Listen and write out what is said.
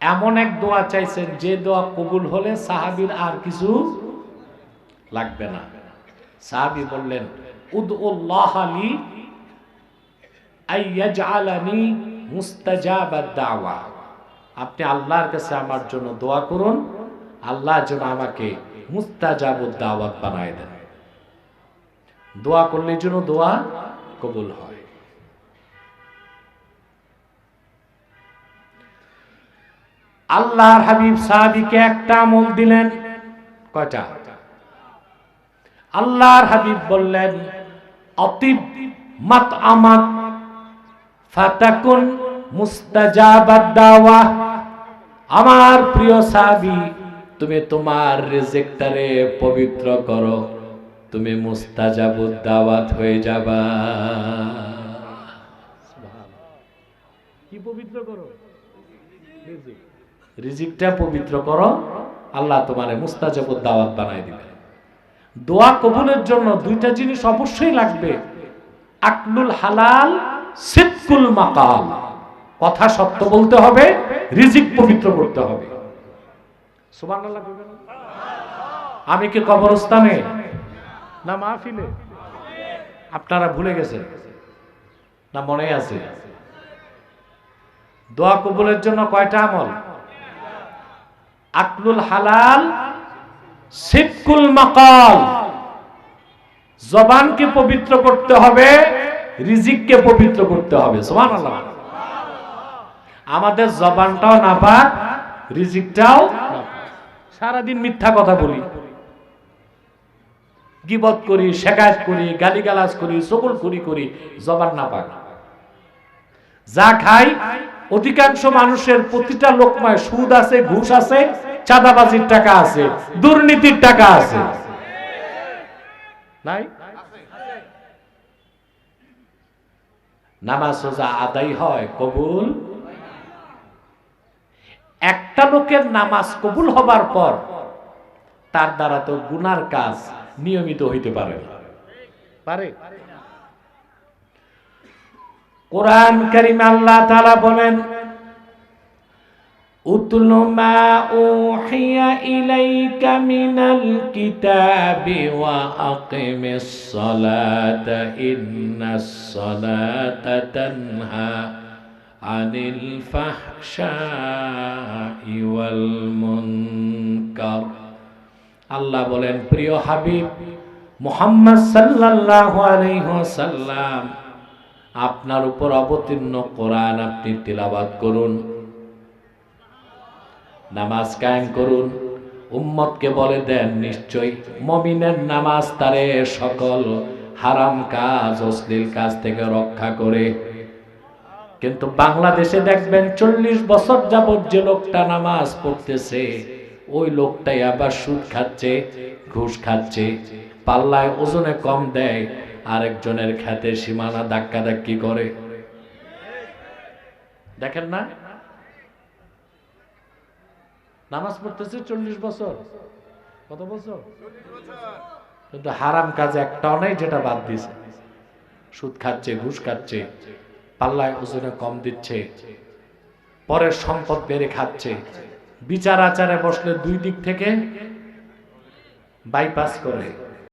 এমন এক দোয়া চাইছেন, যে দোয়া কবুল হলে সাহাবীর আর কিছু লাগবে না। সাহাবি বললেন, উদউল্লাহ আলী আপনি আল্লাহর কাছে আমার জন্য দোয়া করুন, আল্লাহ যেন আমাকে মুস্তাজাবুদ দাওয়াত বানায় দেন। দোয়া করলে জন্য দোয়া কবুল হয়। আল্লাহর হাবিব সাহাবিকে একটা আমল দিলেন। কয়টা? আল্লাহর হাবিব বললেন, অতিব মাত আমাত, ফাতাকুন মুস্তাজাবাদ দাওয়া। আমার প্রিয় সাহাবী, তুমি তোমার রিজেক্টারে পবিত্র করো, তুমি মুস্তাজাবুদ দাওয়াত হয়ে যাবা। কি পবিত্র করো? রিজিকটা পবিত্র করো। আল্লাহ তোমারে মুস্তাজাবুদ দাওয়াত বানাই দিবে। দোয়া কবুলের জন্য দুইটা জিনিস অবশ্যই লাগবে। আকলুল হালাল, সিদ্কুল মাকাল কথা সত্য বলতে হবে, রিজিক পবিত্র করতে হবে? আমি কি কবরস্থানে? না মাহফিলে? আপনারা ভুলে গেছেন? না মনে আছে? দোয়া কবুলের জন্য কয়টা আমল? আকলুল হালাল, সিদ্কুল মাকাল। জবানকে পবিত্র করতে হবে, রিজিককে পবিত্র করতে হবে। সুবহানাল্লাহ। আমাদের জবানটাও নাপাক, রিজিকটাও নাপাক। সারাদিন মিথ্যা কথা বলি। গিবত করি, শেখায়ত করি, গালিগালাজ করি সকল করি করি, জবান নাপাক। যা খাই অধিকাংশ মানুষের প্রতিটা লোকমায় সুদ আছে, ঘুষ আছে, চাঁদাবাজির টাকা আছে, দুর্নীতির টাকা আছে। নাই? নামাজ সোজা আদায় হয়, কবুল? একটা লোকের নামাজ কবুল হবার পর তার দ্বারা তো গুনার কাজ নিয়মিত হইতে পারে পারে? কোরআন কারিমে আল্লাহ তাআলা বলেন, উতল মা উহিয়া ইলাইকা মিনাল কিতাবি ওয়া আকিমিস সালাতা ইন্নাস সালাতা তানহা আনিল ফাহশাই ওয়াল মুনকার। আল্লাহ বলেন, প্রিয় হাবিব, মুহাম্মদ সাল্লাল্লাহু আলাইহি ওয়াসাল্লাম আপনার উপর অবতীর্ণ কোরআন আপনি তিলাবাত করুন। নামাজ কায়েম করুন। উম্মতকে বলে দেন নিশ্চয় মমিনের নামাজ তারে সকল হারাম কাজ, অশ্লীল কাজ থেকে রক্ষা করে। কিন্তু বাংলাদেশে দেখবেন চল্লিশ বছর যাবত যে লোকটা নামাজ পড়তেছে, ওই লোকটাই আবার সুদ খাচ্ছে, ঘুষ খাচ্ছে, পাল্লায় ওজনে কম দেয়। আরেকজনের খাতে সীমানা ধাক্কা ধাক্কি করে। দেখেন না? নামাজ পড়তেছে চল্লিশ বছর। কত বছর? কিন্তু হারাম কাজ একটাও নেই, যেটা বাদ দিছে। সুদ খাচ্ছে, ঘুষ খাচ্ছে, পাল্লায় ওজনে কম দিচ্ছে, পরের সম্পদ বেড়ে খাচ্ছে। বিচার আচারে বসলে দুই দিক থেকে বাইপাস করে।